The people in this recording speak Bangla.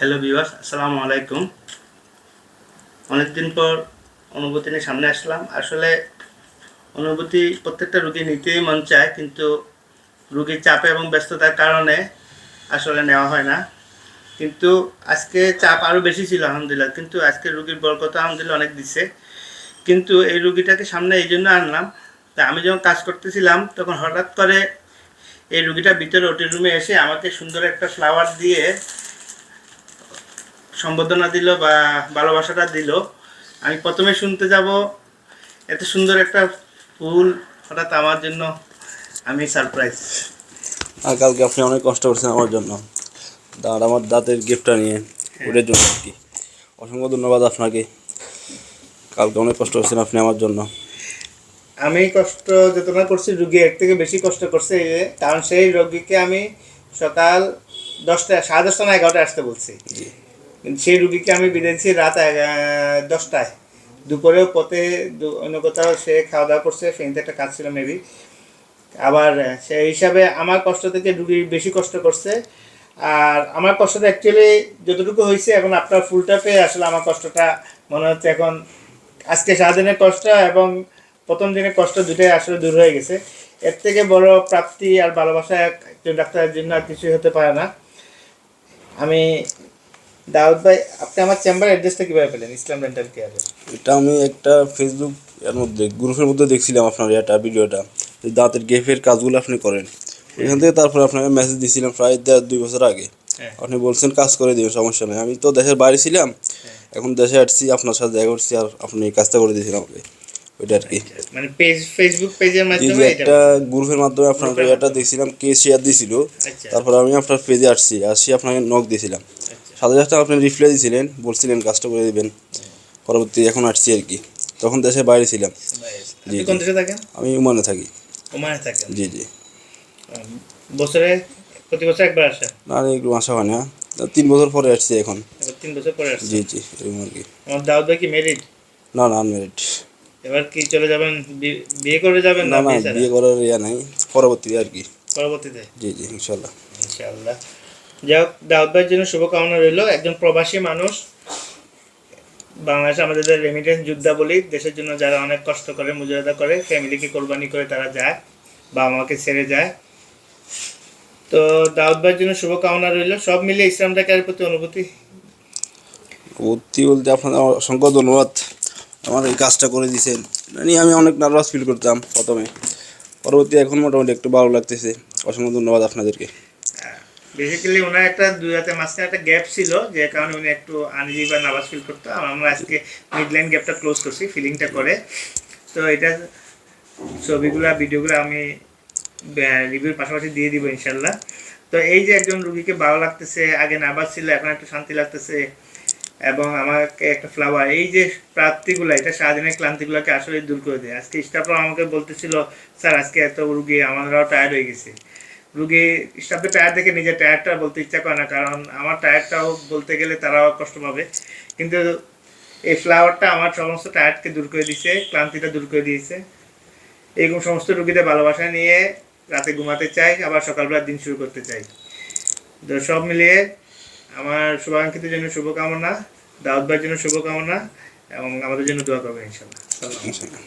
হ্যালো ভিউয়ার্স আসসালামু আলাইকুম। অনেকদিন পর অনুভূতি নিয়ে সামনে আসলাম। আসলে অনুভূতি প্রত্যেকটা রুগী নিতেই মন চায়, কিন্তু রুগীর চাপে এবং ব্যস্ততার কারণে আসলে নেওয়া হয় না। কিন্তু আজকে চাপ আরও বেশি ছিল, আলহামদুলিল্লাহ। কিন্তু আজকে রুগীর বরকত আলহামদুলিল্লাহ অনেক দিছে। কিন্তু এই রুগীটাকে সামনে এই জন্য আনলাম। তা আমি যখন কাজ করতেছিলাম, তখন হঠাৎ করে এই রুগীটা ভিতরে ওটি রুমে এসে আমাকে সুন্দর একটা ফ্লাওয়ার দিয়ে সম্বোধনা দিল বা ভালোবাসাটা দিল আমি প্রথমে শুনতে যাব এত সুন্দর একটা ফুল হঠাৎ আমার জন্য আমি সারপ্রাইজ আর কালকে আপনি অনেক কষ্ট করছেন আমার জন্য। দাঁড় আমার দাঁতের গিফটটা নিয়ে ওটার জন্য আর কি। অসংখ্য ধন্যবাদ আপনাকে। কালকে অনেক কষ্ট করছেন আপনি আমার জন্য। আমি কষ্ট যতটা করছি রুগী এর থেকে বেশি কষ্ট করছে কারণ সেই রোগীকে আমি সকাল দশটা সাড়ে দশটা না এগারোটায় আসতে বলছি। সেই রুগীকে আমি বিদাইছি রাত দশটায়। দুপুরেও পথে অন্য কোথাও সে খাওয়া দাওয়া করছে, ফেনিতে একটা কাজ ছিল মেবি আবার সেই হিসাবে আমার কষ্ট থেকে রুগী বেশি কষ্ট করছে। আর আমার কষ্টটা অ্যাকচুয়ালি যতটুকু হয়েছে, এখন আপনার ফুলটা পেয়ে আসলে আমার কষ্টটা মনে হচ্ছে এখন আজকে সারাদিনের কষ্ট এবং প্রথম দিনের কষ্ট দুটোই আসলে দূর হয়ে গেছে। এর থেকে বড় প্রাপ্তি আর ভালোবাসা একজন ডাক্তারের জন্য আর কিছুই হতে পারে না। আমি দাউদ ভাই আপনি আমার চেম্বার অ্যাড্রেসটা কীভাবে পেলেন? ইসলাম ডেন্টাল কেয়ারে এটা আমি একটা ফেসবুক এর মধ্যে গ্রুপের মধ্যে দেখছিলাম আপনার এটা ভিডিওটা। যে দাঁতের গেফের কাজগুলো আপনি করেন। এখান থেকে তারপরে আপনাকে মেসেজ দিয়েছিলাম প্রায় দেড় দুই বছর আগে। হ্যাঁ। আপনি বলছেন কাজ করে দিবেন সমস্যা নেই। আমি তো দেশের বাইরে ছিলাম। এখন দেশে আসছি আপনার সাথে দেখা করছি আর আপনি কাজটা করে দিয়েছিলেন আমাকে। ওইটা আর কি। মানে পেজ ফেসবুক পেজের মাধ্যমে একটা গ্রুপের মাধ্যমে আপনার এটা দেখছিলাম কে শেয়ার দিয়েছিল আচ্ছা। তারপর আমি আপনার পেজে আসছি আসছি আপনাকে নক দিয়েছিলাম সাথে সাথে আপনি রিপ্লাই দিয়েছিলেন বলছিলেন কাজটা করে দেবেন। পরবর্তী এখন আসছি আর কি। তখন দেশের বাইরে ছিলাম। জি, কোন দেশে থাকেন? আমি উমানে থাকি। ওমানে থাকেন? জি জি। বছরে প্রতি বছর একবার আসে? না একটু আসা হয় না। তিন বছর পরে আসছি এখন। তিন বছর পরে আসছে জি জি এরকম আর কি। আমার দাউদ ভাই কি মেরিড না না আনমেরিড এবার কি চলে যাবেন? বিয়ে করে যাবেন না না বিয়ে করার ইয়া নাই। পরবর্তীতে আর কি। পরবর্তীতে? জি জি ইনশাল্লাহ। ইনশাআল্লাহ যাই হোক দাউদ ভাইয়ের জন্য শুভকামনা রইল। একজন প্রবাসী মানুষ, বাংলাদেশে আমাদের রেমিটেন্স যোদ্ধা বলি দেশের জন্য যারা অনেক কষ্ট করে, মুজাহাদা করে ফ্যামিলিকে কোরবানি করে তারা যায় বা আমাকে ছেড়ে যায়। তো দাউদ ভাইয়ের জন্য শুভকামনা রইল। সব মিলে ইসলাম ডাকার প্রতি অনুভূতি? ভর্তি বলতে আপনাদের অসংখ্য ধন্যবাদ। আমার এই কাজটা করে দিয়েছেন। নিয়ে আমি অনেক নার্ভাস ফিল করতাম প্রথমে। পরবর্তী এখন মোটামুটি একটু ভালো লাগতেছে। অসংখ্য ধন্যবাদ আপনাদেরকে। বেসিক্যালি ওনার একটা দুই হাতে মাঝখানে একটা গ্যাপ ছিল, যে কারণে উনি একটু আনইজি বা নার্ভাস ফিল করতো। আমরা আজকে মিডলাইন গ্যাপটা ক্লোজ করছি ফিলিংটা করে। তো এটা ছবিগুলো ভিডিওগুলো আমি রিভিউর পাশাপাশি দিয়ে দিব ইনশাল্লাহ। তো এই যে একজন রুগীকে ভালো লাগতেছে, আগে নার্ভাস ছিল, এখন একটু শান্তি লাগতেছে, এবং আমাকে একটা ফ্লাওয়ার এই যে প্রাপ্তিগুলো, এটা সারাদিনের ক্লান্তিগুলোকে আসলে দূর করে দেয়। আজকে স্টাফরা আমাকে বলতেছিল, স্যার, আজকে এত রুগী আমরাও টায়ার্ড হয়ে গেছি। রুগী স্টাফদের টায়ার দেখে নিজের টায়ারটা বলতে ইচ্ছা করে না, কারণ আমার টায়ারটাও বলতে গেলে তারাও কষ্ট পাবে। কিন্তু এই ফ্লাওয়ারটা আমার সমস্ত টায়ারকে দূর করে দিয়েছে, ক্লান্তিটা দূর করে দিয়েছে। এরকম সমস্ত রুগীদের ভালোবাসা নিয়ে রাতে ঘুমাতে চাই, আবার সকালবেলা দিন শুরু করতে চাই। তো সব মিলিয়ে আমার শুভাকাঙ্ক্ষিতের জন্য শুভকামনা দাউদ ভাইয়ের জন্য শুভকামনা, এবং আমাদের জন্য দোয়া ইনশাল্লাহ ইনশাল্লাহ